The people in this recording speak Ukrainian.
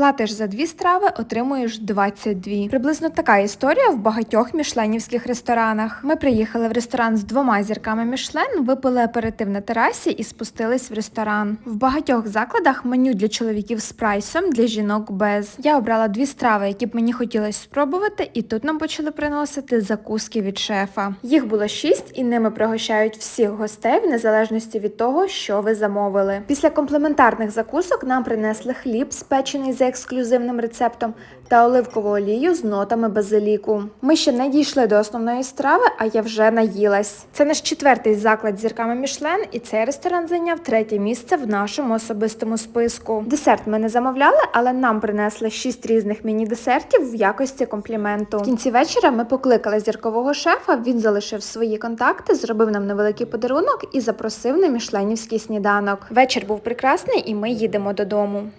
Платиш за дві страви, отримуєш 22. Приблизно така історія в багатьох мішленівських ресторанах. Ми приїхали в ресторан з двома зірками Мішлен, випили аперитив на терасі і спустились в ресторан. В багатьох закладах меню для чоловіків з прайсом, для жінок без. Я обрала дві страви, які б мені хотілося спробувати, і тут нам почали приносити закуски від шефа. Їх було шість, і ними пригощають всіх гостей в незалежності від того, що ви замовили. Після комплементарних закусок нам принесли хліб, спечений за ексклюзивним рецептом, та оливкову олію з нотами базиліку. Ми ще не дійшли до основної страви, а я вже наїлась. Це наш четвертий заклад зірками Мішлен, і цей ресторан зайняв третє місце в нашому особистому списку. Десерт ми не замовляли, але нам принесли шість різних міні-десертів в якості компліменту. В кінці вечора ми покликали зіркового шефа. Він залишив свої контакти, зробив нам невеликий подарунок і запросив на мішленівський сніданок. Вечір був прекрасний, і ми їдемо додому.